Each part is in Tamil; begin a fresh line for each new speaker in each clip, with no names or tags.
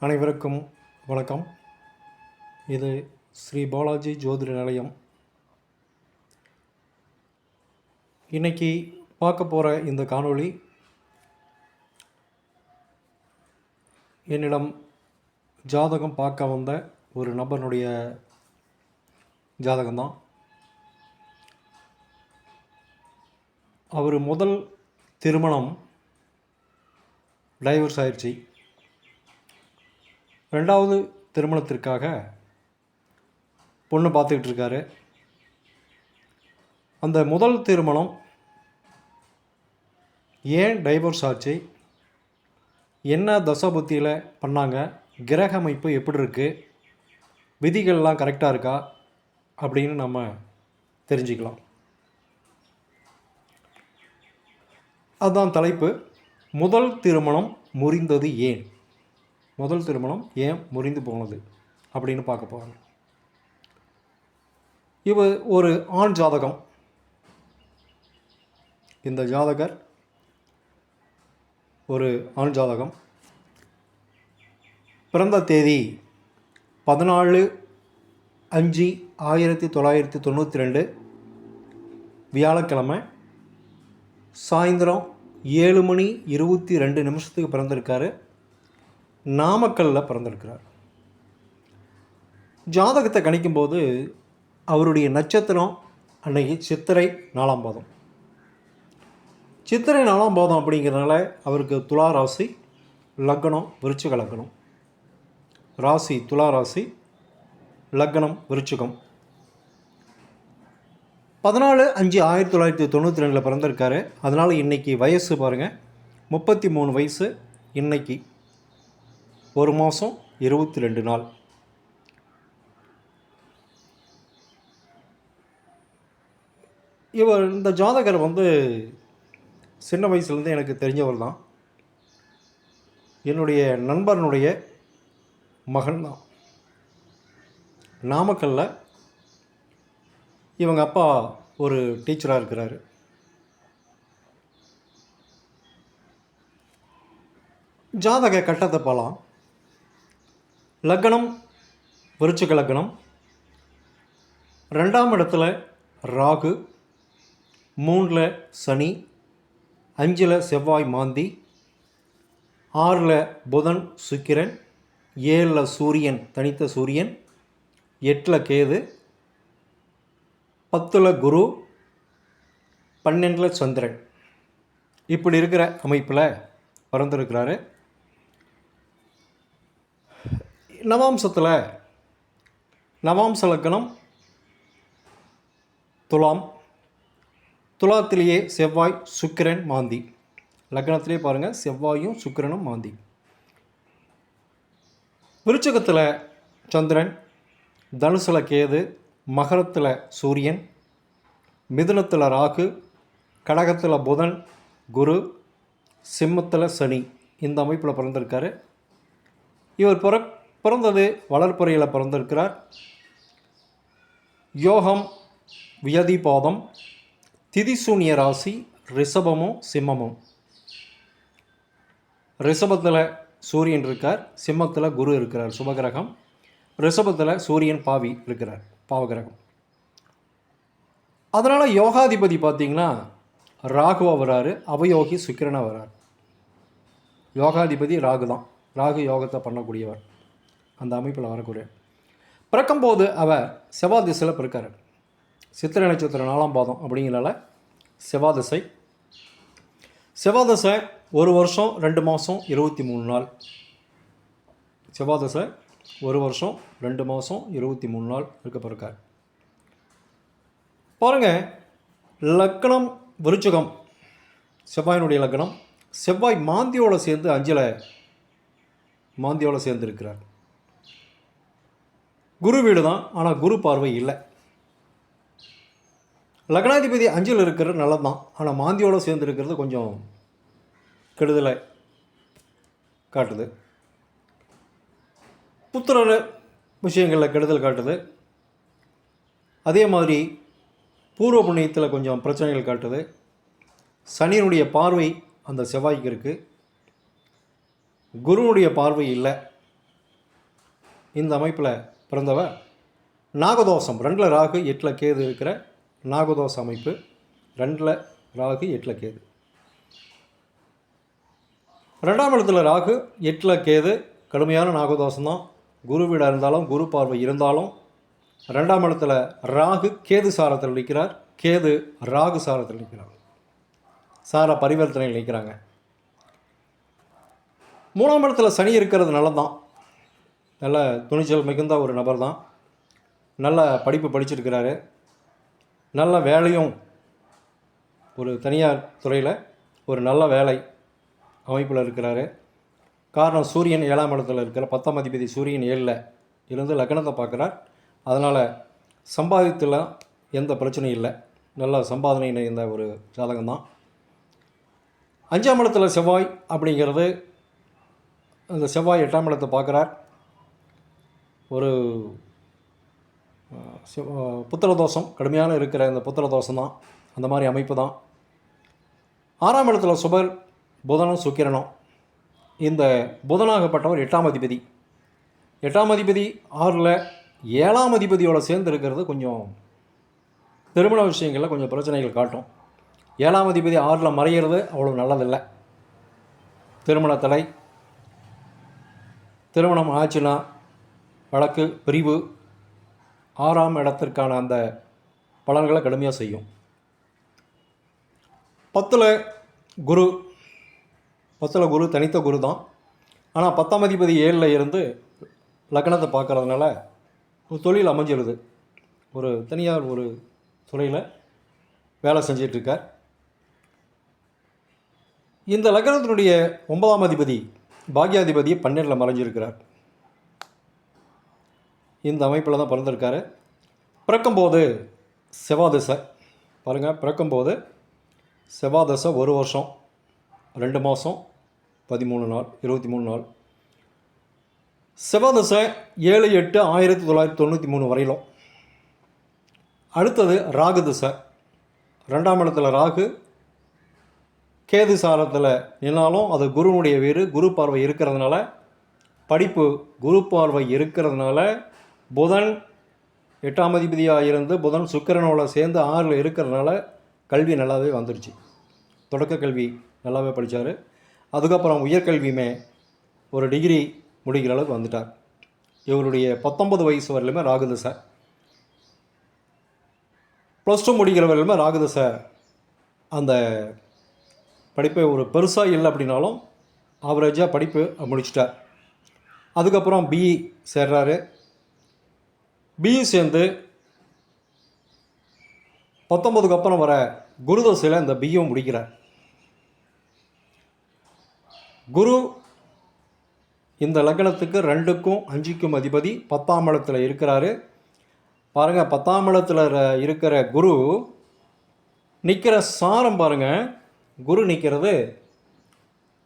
அனைவருக்கும் வணக்கம். இது ஸ்ரீ பாலாஜி ஜோதிட நிலையம். இன்னைக்கு பார்க்க போகிற இந்த காணொளி என்னிடம் ஜாதகம் பார்க்க வந்த ஒரு நபருடைய ஜாதகம்தான். அவர் முதல் திருமணம் டைவர்ஸ் ஆயிடுச்சு ரெண்டாவது திருமணத்திற்காக பொண்ணு பார்த்துக்கிட்டு இருக்காரு அந்த முதல் திருமணம் ஏன் டைவர்ஸ் ஆச்சு? என்ன தசபுத்தியில் பண்ணாங்க? கிரக அமைப்பு எப்படி இருக்குது விதிகள்லாம் கரெக்டாக இருக்கா? அப்படின்னு நம்ம தெரிஞ்சுக்கலாம். அதுதான் தலைப்பு. முதல் திருமணம் முறிந்தது ஏன்? முதல் திருமணம் ஏன் முறிந்து போனது அப்படின்னு பார்க்க போகிறாங்க இவர் ஒரு ஆண் ஜாதகம். இந்த ஜாதகர் ஒரு ஆண் ஜாதகம். பிறந்த தேதி பதினாலு அஞ்சு ஆயிரத்தி தொள்ளாயிரத்தி தொண்ணூற்றி ரெண்டு. வியாழக்கிழமை சாயந்தரம் ஏழு மணி இருபத்தி ரெண்டு நிமிஷத்துக்கு பிறந்திருக்காரு. நாமக்கல்லில் பிறந்திருக்கிறார். ஜாதகத்தை கணிக்கும்போது அவருடைய நட்சத்திரம் அன்னைக்கு சித்திரை நாலாம் பாதம். சித்திரை நாலாம் பாதம் அப்படிங்கிறனால அவருக்கு துலா ராசி லக்னம் விருச்சிக லக்னம். ராசி துலா ராசி லக்னம் விருச்சிகம். பதினாலு அஞ்சு ஆயிரத்தி தொள்ளாயிரத்தி தொண்ணூற்றி ரெண்டில் பிறந்திருக்காரு. அதனால் இன்றைக்கி வயசு பாருங்கள் முப்பத்தி மூணு வயசு இன்றைக்கி ஒரு மாதம் இருபத்தி ரெண்டு நாள். இவர் இந்த ஜாதகர் வந்து சின்ன வயசுலேருந்து எனக்கு தெரிஞ்சவர் தான். என்னுடைய நண்பனுடைய மகன் தான். நாமக்கல்ல இவங்க அப்பா ஒரு டீச்சராக இருக்கிறாரு. ஜாதக கட்டத்தை போகலாம் லக்னம் விருச்சிக லக்னம். ரெண்டாம் இடத்துல ராகு மூணில் சனி அஞ்சில் செவ்வாய் மாந்தி ஆறில் புதன் சுக்கிரன் ஏழில் சூரியன் தனித்த சூரியன் எட்டில் கேது பத்தில் குரு பன்னெண்டில் சந்திரன். இப்படி இருக்கிற அமைப்பில் பிறந்திருக்கிறாரு. நவாம்சத்தில் நவாம்ச லக்கணம் துலாம் துலாத்திலேயே செவ்வாய் சுக்கிரன் மாந்தி. லக்னத்திலே பாருங்கள் செவ்வாயும் சுக்கிரனும் மாந்தி. விருச்சகத்தில் சந்திரன் தனுசில் கேது மகரத்தில் சூரியன் மிதுனத்தில் ராகு கடகத்தில் புதன் குரு சிம்மத்தில் சனி. இந்த அமைப்பில் பிறந்திருக்காரு. இவர் பிற பிறந்தது வளர்ப்புறையில் பிறந்திருக்கிறார். யோகம் வியதிபாதம் திதிசூன்ய ராசி ரிஷபமும் சிம்மமும். ரிஷபத்தில் சூரியன் இருக்கார் சிம்மத்தில் குரு இருக்கிறார் சுபகிரகம். ரிஷபத்தில் சூரியன் பாவி இருக்கிறார் பாவகிரகம். அதனால் யோகாதிபதி பார்த்தீங்கன்னா ராகுவா வராரு அவயோகி சுக்கிரனாக வரார். யோகாதிபதி ராகு தான் ராகு யோகத்தை பண்ணக்கூடியவர். அந்த அமைப்பில் வரக்கூடிய. பிறக்கும்போது அவர் செவ்வாய் திசையில் பிறக்காரு. சித்திரை நட்சத்திரம் நாலாம் பாதம் அப்படிங்கிறனால செவ்வாய் திசை. செவ்வாய் திசை ஒரு வருஷம் ரெண்டு மாதம் இருபத்தி மூணு நாள். செவ்வாய் திசை ஒரு வருஷம் ரெண்டு மாதம் இருபத்தி மூணு நாள் இருக்க பிறக்கார். பாருங்கள் லக்கணம் விருச்சகம் செவ்வாயினுடைய லக்கணம் செவ்வாய் மாந்தியோடு சேர்ந்து அஞ்சில் மாந்தியோடு சேர்ந்து இருக்கிறார் குரு வீடு தான் ஆனால் குரு பார்வை இல்லை. லக்னாதிபதி அஞ்சில் இருக்கிறது நல்லது தான் ஆனால் மாந்தியோடு சேர்ந்து இருக்கிறது கொஞ்சம் கெடுதலை காட்டுது. புத்திரர் விஷயங்களில் கெடுதல் காட்டுது. அதே மாதிரி பூர்வ புண்ணியத்தில் கொஞ்சம் பிரச்சனைகள் காட்டுது. சனியினுடைய பார்வை அந்த செவ்வாய்க்கு இருக்குது குருவுடைய பார்வை இல்லை. இந்த அமைப்பில் பிறந்தவர் நாகதோஷம் ரெண்டில் ராகு எட்டில் கேது இருக்கிற நாகதோஷ அமைப்பு ரெண்டில் ராகு எட்டில் கேது. ரெண்டாம் இடத்துல ராகு எட்டில் கேது கடுமையான நாகதோஷம் தான் குரு வீடாக இருந்தாலும் குரு பார்வை இருந்தாலும் ரெண்டாம் இடத்துல ராகு கேது சாரத்தில் நிற்கிறார். கேது ராகு சாரத்தில் நிற்கிறார். சார பரிவர்த்தனையில் நிற்கிறாங்க. மூணாம் இடத்துல சனி இருக்கிறது நல்லதான் நல்ல துணிச்சல் மிகுந்த ஒரு நபர் தான் நல்ல படிப்பு படிச்சிருக்கிறாரு. நல்ல வேலையும் ஒரு தனியார் துறையில் ஒரு நல்ல வேலை அமைப்பில் இருக்கிறாரு. காரணம் சூரியன் ஏழாம் இடத்துல இருக்கிற பத்தாம் அதிபதி சூரியன் ஏழில் இருந்து லக்னத்தை பார்க்குறார். அதனால் சம்பாதித்துலாம் எந்த பிரச்சனையும் இல்லை. நல்ல சம்பாதனை நிறைந்த ஒரு ஜாதகம் தான் அஞ்சாம் இடத்துல செவ்வாய் அப்படிங்கிறது அந்த செவ்வாய் எட்டாம் இடத்தை பார்க்குறார். ஒரு புத்திர தோஷம் கடுமையான இருக்கிற இந்த புத்திர தோஷம் தான் அந்த மாதிரி அமைப்பு தான் ஆறாம் இடத்துல சுபர் புதனும் சுக்கிரனும். இந்த புதனாகப்பட்டவர் எட்டாம் அதிபதி. எட்டாம் அதிபதி ஆறில் ஏழாம் அதிபதியோடு சேர்ந்து இருக்கிறது கொஞ்சம் திருமண விஷயங்களில் கொஞ்சம் பிரச்சனைகள் காட்டும். ஏழாம் அதிபதி ஆறில் மறையிறது அவ்வளோ நல்லதில்லை. திருமண தடை திருமணம் ஆச்சுன்னா வழக்கு பிரிவு ஆறாம் இடத்திற்கான அந்த பலன்களை கடுமையாக செய்யும். பத்தில் குரு பத்தில் குரு தனித்த குரு தான். ஆனால் பத்தாம் அதிபதி ஏழில் இருந்து லக்னத்தை பார்க்கறதுனால ஒரு தொழில் அமைஞ்சிருது. ஒரு தனியார் ஒரு துறையில் வேலை செஞ்சிட்ருக்கார். இந்த லக்னத்தினுடைய ஒன்பதாம் அதிபதி பாக்யாதிபதி பன்னெண்டில் மறைஞ்சிருக்கிறார். இந்த அமைப்பில் தான் பிறந்திருக்காரு. பிறக்கும்போது செவ்வாதசை. பாருங்கள் பிறக்கும்போது செவ்வாதசை ஒரு வருஷம் ரெண்டு மாதம் பதிமூணு நாள் இருபத்தி மூணு நாள். செவ்வாதசை ஏழு எட்டு ஆயிரத்தி தொள்ளாயிரத்தி தொண்ணூற்றி மூணு வரையிலும். அடுத்தது ராகு திசை ரெண்டாம் இடத்துல ராகு கேது சாரத்தில் நின்னாலும் அது குருனுடைய வீடு குரு பார்வை இருக்கிறதுனால படிப்பு குரு பார்வை இருக்கிறதுனால புதன் எட்டாம் அதிபதியாக இருந்து புதன் சுக்கிரனோட சேர்ந்து ஆறில் இருக்கிறதுனால கல்வி நல்லாவே வந்துருச்சு. தொடக்க கல்வி நல்லாவே படித்தார் அதுக்கப்புறம் உயர்கல்வியுமே ஒரு டிகிரி முடிக்கிற அளவுக்கு வந்துட்டார். இவருடைய பத்தொன்பது வயசு வரையிலுமே ராகுதசை. ப்ளஸ் டூ முடிக்கிற வரையிலுமே ராகுதசை அந்த படிப்பை ஒரு பெருசாக இல்லை அப்படின்னாலும் ஆவரேஜாக படிப்பு முடிச்சிட்டார். அதுக்கப்புறம் பிஇ சேர்றாரு. பிஇ சேர்ந்து பத்தொம்பதுக்கு அப்புறம் வர குருதசையில் இந்த பியும் முடிக்கிறார். குரு இந்த லக்னத்துக்கு ரெண்டுக்கும் அஞ்சுக்கும் அதிபதி பத்தாம் இடத்துல இருக்கிறாரு. பாருங்கள் பத்தாம் இடத்துல இருக்கிற குரு நிற்கிற சாரம் பாருங்கள் குரு நிற்கிறது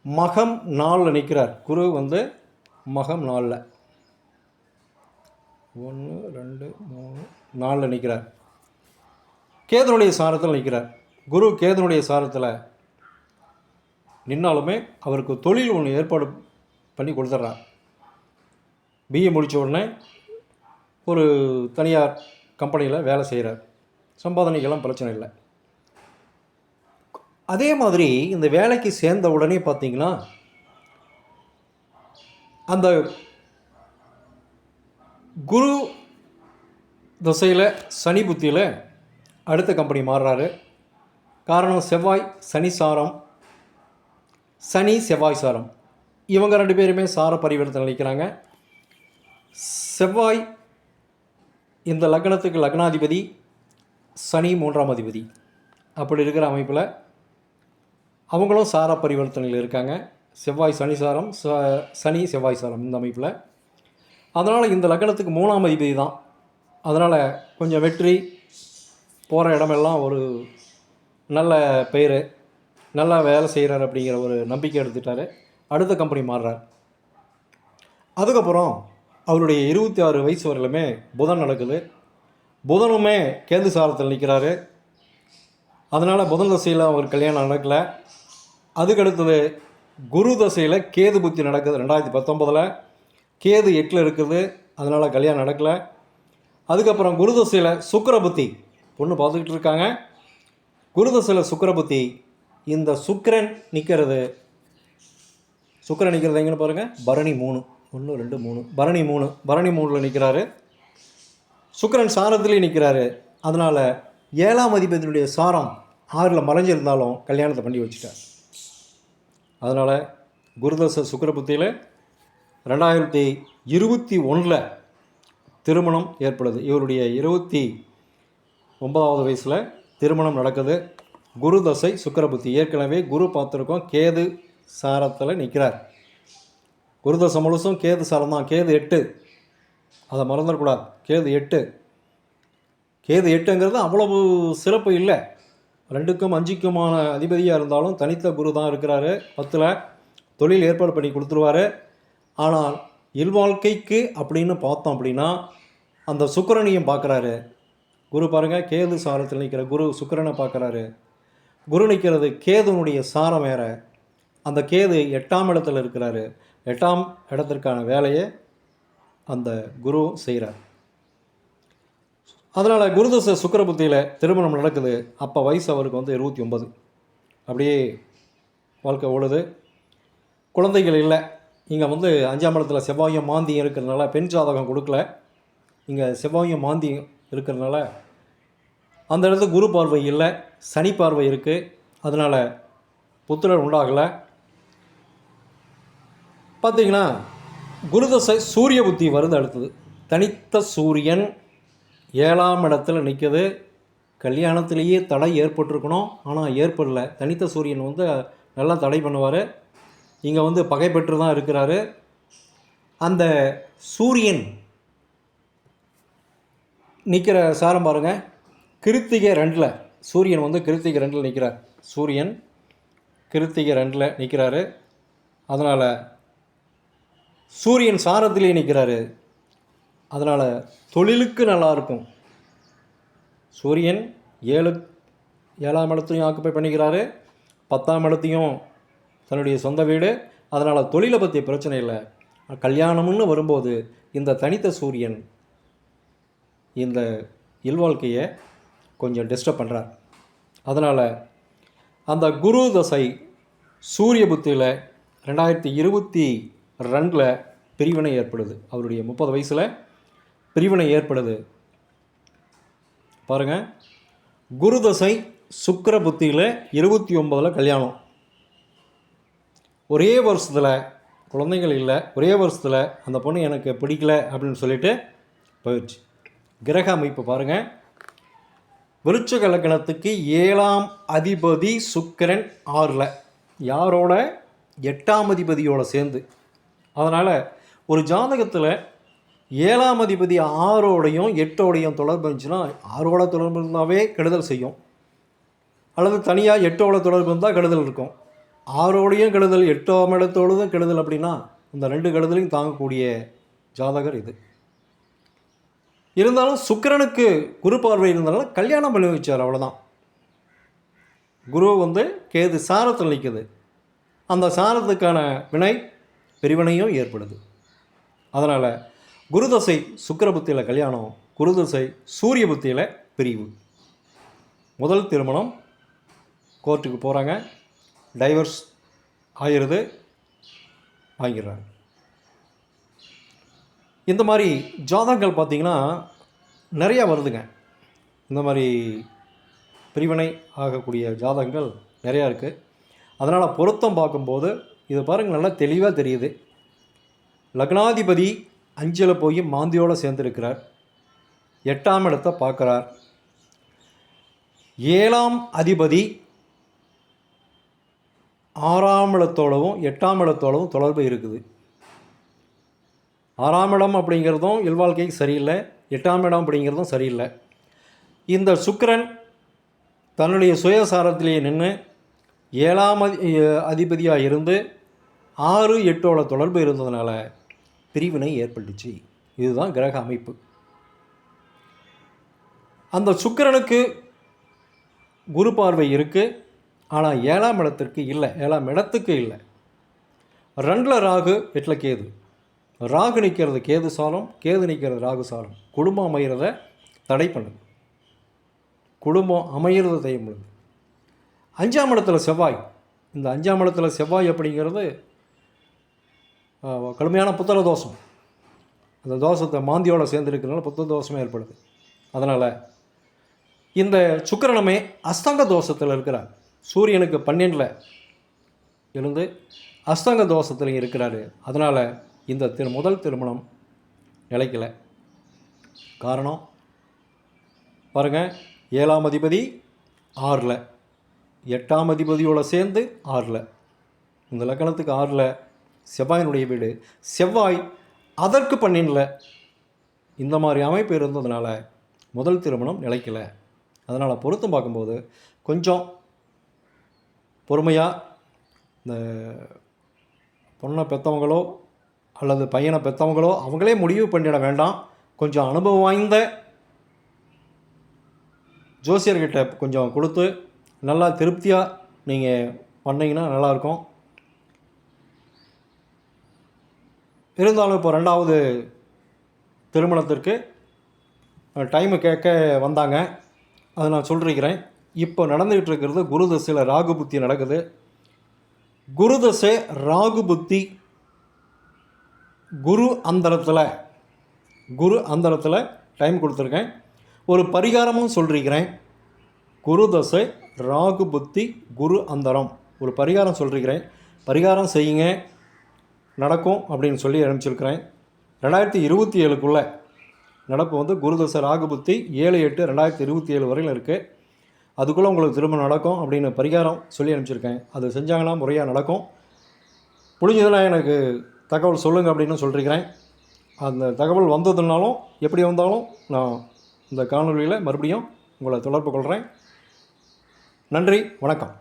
மகம் நாளில் நிற்கிறார் குரு வந்து மகம் நாளில். ஒன்று ரெண்டு மூணு. நாலில் நிற்கிறார். கேதனுடைய சாரத்தில் நிற்கிறார். குரு கேதனுடைய சாரத்தில் நின்னாலுமே அவருக்கு தொழில் ஒன்று ஏற்பாடு பண்ணி கொடுத்துட்றார். பிஏ முடித்த உடனே ஒரு தனியார் கம்பெனியில் வேலை செய்கிறார். சம்பாதனைக்கெல்லாம் பிரச்சனை இல்லை. அதே மாதிரி இந்த வேலைக்கு சேர்ந்த உடனே பார்த்தீங்கன்னா அந்த குரு திசையில் சனி புத்தியில் அடுத்த கம்பெனி மாறுறாரு. காரணம் செவ்வாய் சனி சாரம். சனி செவ்வாய் சாரம். இவங்க ரெண்டு பேருமே சார பரிவர்த்தனை அளிக்கிறாங்க செவ்வாய் இந்த லக்னத்துக்கு லக்னாதிபதி சனி மூன்றாம் அதிபதி. அப்படி இருக்கிற அமைப்பில் அவங்களும் சார பரிவர்த்தனையில் இருக்காங்க. செவ்வாய் சனி சாரம் ச- சனி செவ்வாய் சாரம் இந்த அமைப்பில். அதனால் இந்த லக்னத்துக்கு மூணாம் அதிபதி தான். அதனால் கொஞ்சம் வெற்றி போகிற இடமெல்லாம் ஒரு நல்ல பெயர் நல்லா வேலை செய்கிறார் அப்படிங்கிற ஒரு நம்பிக்கை எடுத்துட்டார். அடுத்த கம்பெனி மாறுறார். அதுக்கப்புறம் அவருடைய இருபத்தி ஆறு வயசு வரையிலுமே புதன் நடக்குது. புதனுமே கேது சாரத்தில் நிற்கிறாரு அதனால் புதன் தசையில் அவர் கல்யாணம் நடக்கலை. அதுக்கடுத்தது குரு தசையில் கேது புத்தி நடக்குது ரெண்டாயிரத்தி பத்தொம்பதில் கேது எட்டில் இருக்குது. அதனால் கல்யாணம் நடக்கலை. அதுக்கப்புறம் குருதசையில் சுக்கரபுத்தி. பொண்ணு பார்த்துக்கிட்டு இருக்காங்க. குருதசையில் சுக்கரபுத்தி. இந்த சுக்கரன் நிற்கிறது சுக்கரன் நிற்கிறது எங்கன்னு பாருங்கள் பரணி மூணு. ஒன்று ரெண்டு மூணு. பரணி மூணு. பரணி மூணில் நிற்கிறாரு சுக்கிரன் சாரத்துலேயும் நிற்கிறாரு அதனால் ஏழாம் அதிபதியினுடைய சாரம் ஆறில் மறைஞ்சிருந்தாலும் கல்யாணத்தை பண்ணி வச்சுட்டார். அதனால் குருதச சுக்கரபுத்தியில் ரெண்டாயிரத்தி இருபத்தி ஒன்றில் திருமணம் ஏற்படுது. இவருடைய இருபத்தி ஒன்பதாவது வயசில் திருமணம் நடக்குது. குரு தசை சுக்கரபுத்தி. ஏற்கனவே குரு பார்த்துருக்கோம். கேது சாரத்தில் நிற்கிறார் குரு தசை முழுசும் கேது சாரம் தான். கேது எட்டு. அதை மறந்துடக்கூடாது கேது எட்டு. கேது எட்டுங்கிறது அவ்வளவு சிறப்பு இல்லை. ரெண்டுக்கும் அஞ்சுக்குமான அதிபதியாக இருந்தாலும் தனித்த குரு தான் இருக்கிறாரு. பத்தில் தொழில் ஏற்பாடு பண்ணி கொடுத்துருவாரு. ஆனால் இல்வாழ்க்கைக்கு அப்படின்னு பார்த்தோம் அப்படின்னா அந்த சுக்கரனையும் பார்க்குறாரு. குரு பாருங்கள் கேது சாரத்தில் நிற்கிற குரு சுக்கரனை பார்க்குறாரு. குரு நிற்கிறது கேதுனுடைய சாரம் வேற. அந்த கேது எட்டாம் இடத்துல இருக்கிறாரு. எட்டாம் இடத்திற்கான வேலையை அந்த குரு செய்கிறார். அதனால் குருதச சுக்கரபுத்தியில் திருமணம் நடக்குது. அப்போ வயசு அவருக்கு வந்து இருபத்தி ஒன்பது. அப்படியே வாழ்க்கை ஓடுது. குழந்தைகள் இல்லை. இங்கே வந்து அஞ்சாம் இடத்துல செவ்வாயும் மாந்தியும் இருக்கிறதுனால பெண் ஜாதகம் கொடுக்கல. இங்கே செவ்வாயும் மாந்தியும் இருக்கிறதுனால அந்த இடத்துல குரு பார்வை இல்லை சனி பார்வை இருக்குது அதனால் புத்திரர் உண்டாகலை. பார்த்தீங்கன்னா குருதசை சூரிய புத்தி வருது அடுத்தது. தனித்த சூரியன் ஏழாம் இடத்துல நிற்கிறது கல்யாணத்திலேயே தடை ஏற்பட்டிருக்கணும். ஆனால் ஏற்படல. தனித்த சூரியன் வந்து நல்லா தடை பண்ணுவார். இங்கே வந்து பகை பெற்று தான் இருக்கிறாரு. அந்த சூரியன் நிற்கிற சாரம் பாருங்கள் கிருத்திகை ரெண்டில் சூரியன் வந்து கிருத்திகை ரெண்டில் நிற்கிறார் சூரியன் கிருத்திகை ரெண்டில் நிற்கிறாரு அதனால் சூரியன் சாரத்திலே நிற்கிறாரு அதனால் தொழிலுக்கு நல்லா இருக்கும். சூரியன் ஏழு ஏழாம் இடத்தையும் ஆக்குப்பை பண்ணிக்கிறாரு. பத்தாம் இடத்தையும் தன்னுடைய சொந்த வீடு அதனால் தொழிலை பற்றிய பிரச்சனை இல்லை. கல்யாணம்னு வரும்போது இந்த தனித்த சூரியன் இந்த இல்வாழ்க்கையை கொஞ்சம் டிஸ்டர்ப் பண்ணுறார் அதனால் அந்த குரு தசை சூரிய புத்தியில் ரெண்டாயிரத்தி இருபத்தி ரெண்டில் பிரிவினை ஏற்படுது. அவருடைய முப்பது வயசில் பிரிவினை ஏற்படுது. பாருங்கள் குரு தசை புத்தியில் இருபத்தி ஒம்பதில் கல்யாணம். ஒரே வருஷத்தில் குழந்தைகள் இல்லை ஒரே வருஷத்தில் அந்த பொண்ணு எனக்கு பிடிக்கல அப்படின்னு சொல்லிட்டு போயிடுச்சு. கிரக அமைப்பு பாருங்கள் விருச்சக லக்கணத்துக்கு ஏழாம் அதிபதி சுக்கிரன் ஆறில். யாரோட? எட்டாம் அதிபதியோட சேர்ந்து. அதனால் ஒரு ஜாதகத்தில் ஏழாம் அதிபதி ஆறோடையும் எட்டோடையும் தொடர்பு இருந்துச்சுன்னா ஆறோட தொடர்பு இருந்தாவே கெடுதல் செய்யும். அல்லது தனியாக எட்டோட தொடர்பு இருந்தால் கெடுதல் இருக்கும். ஆறோடையும் கெடுதல் எட்டாம் இடத்தோடு கெடுதல் அப்படின்னா இந்த ரெண்டு கெடுதலையும் தாங்கக்கூடிய ஜாதகர் இது. இருந்தாலும் சுக்கிரனுக்கு குரு பார்வை இருந்தனால கல்யாணம் பண்ணி வச்சார் அவ்வளோதான் குரு வந்து கேது சாரத்தில் நிற்குது அந்த சாரத்துக்கான வினை பிரிவினையும் ஏற்படுது. அதனால் குருதசை சுக்கர புத்தியில் கல்யாணம் குருதசை சூரிய புத்தியில் பிரிவு. முதல் திருமணம் கோர்ட்டுக்கு போகிறாங்க டைவர்ஸ் ஆகிருது வாங்கிடுறாங்க. இந்த மாதிரி ஜாதகங்கள் பார்த்திங்கன்னா நிறையா வருதுங்க. இந்த மாதிரி பிரிவினை ஆகக்கூடிய ஜாதகங்கள் நிறையா இருக்குது அதனால் பொருத்தம் பார்க்கும்போது இது பாருங்கள் நல்லா தெளிவாக தெரியுது. லக்னாதிபதி அஞ்சில் போய் மாந்தியோடு சேர்ந்துருக்கிறார். எட்டாம் இடத்தை பார்க்குறார். ஏழாம் அதிபதி ஆறாம் இடத்தோடவும் எட்டாம் இடத்தோடவும் தொடர்பு இருக்குது. ஆறாம் இடம் அப்படிங்கிறதும் இல்வாழ்க்கைக்கு சரியில்லை எட்டாம் இடம் அப்படிங்கிறதும் சரியில்லை. இந்த சுக்கிரன் தன்னுடைய சுயசாரத்திலேயே நின்று ஏழாம் அதிபதியாக இருந்து ஆறு எட்டோட தொடர்பு இருந்ததுனால பிரிவினை ஏற்பட்டுச்சு. இதுதான் கிரக அமைப்பு. அந்த சுக்கிரனுக்கு குரு பார்வை இருக்குது ஆனால் ஏழாம் இடத்திற்கு இல்லை. ஏழாம் இடத்துக்கு இல்லை. ரெண்டில் ராகு எட்டில் கேது. ராகு நிற்கிறது கேது சாலம் கேது நிற்கிறது ராகு சாலம் குடும்பம் அமைகிறத தடை பண்ணுது. குடும்பம் அமைகிறத தடை பண்ணுது. அஞ்சாம் இடத்துல செவ்வாய். இந்த அஞ்சாம் இடத்துல செவ்வாய் அப்படிங்கிறது கடுமையான புத்தர தோஷம். அந்த தோஷத்தை மாந்தியோடு சேர்ந்துருக்கிறதுனால புத்த தோஷமே ஏற்படுது. அதனால் இந்த சுக்கரனமே அஸ்தங்க தோஷத்தில் இருக்கிறார். சூரியனுக்கு பன்னெண்டில் இருந்து அஸ்தங்க தோஷத்தில் இருக்கிறாரு. அதனால் இந்த திரு முதல் திருமணம் நிலைக்கலை. காரணம்? பாருங்கள் ஏழாம் அதிபதி ஆறில். எட்டாம் அதிபதியோடு சேர்ந்து ஆறில். இந்த லக்கணத்துக்கு ஆறில் செவ்வாயினுடைய வீடு. செவ்வாய் அதற்கு பன்னெண்டில் இந்த மாதிரி அமைப்பு இருந்ததுனால முதல் திருமணம் நிலைக்கலை. அதனால் பொருத்தம் பார்க்கும்போது கொஞ்சம் பொறுமையாக இந்த பொண்ணை பெற்றவங்களோ அல்லது பையனை பெற்றவங்களோ அவங்களே முடிவு பண்ணிட வேண்டாம். கொஞ்சம் அனுபவம் வாய்ந்த ஜோசியர்கிட்ட கொஞ்சம் கொடுத்து நல்லா திருப்தியாக நீங்கள் பண்ணிங்கன்னா நல்லாயிருக்கும். இருந்தாலும் இப்போ ரெண்டாவது திருமணத்திற்கு டைமு கேட்க வந்தாங்க. அதை நான் சொல்லிருக்கிறேன். இப்போ நடந்துக்கிட்டு இருக்கிறது குரு தசையில் ராகு புத்தி நடக்குது. குரு தசை ராகு புத்தி குரு அந்தரத்தில் குரு அந்தரத்தில் டைம் கொடுத்துருக்கேன். ஒரு பரிகாரமும் சொல்லிருக்கிறேன். குரு தசை ராகு புத்தி குரு அந்தரம். ஒரு பரிகாரம் சொல்லிருக்கிறேன். பரிகாரம் செய்யுங்க. நடக்கும் அப்படின்னு சொல்லி அனுப்பிச்சிருக்கிறேன். ரெண்டாயிரத்தி இருபத்தி ஏழுக்குள்ளே நடப்பு வந்து குருதசை ராகு புத்தி ஏழு எட்டு ரெண்டாயிரத்தி இருபத்தி ஏழு வரையில் இருக்குது அதுக்குள்ளே உங்களுக்கு திரும்ப நடக்கும் அப்படின்னு பரிகாரம் சொல்லி அனுப்பிச்சிருக்கேன். அது செஞ்சாங்கன்னா முறையாக நடக்கும். முடிஞ்சதெல்லாம் எனக்கு தகவல் சொல்லுங்கள் அப்படின்னு சொல்லியிருக்கிறேன் அந்த தகவல் வந்ததுனாலும் எப்படி வந்தாலும் நான் இந்த காணொலியில் மறுபடியும் உங்களை தொடர்பு கொள்கிறேன் நன்றி வணக்கம்.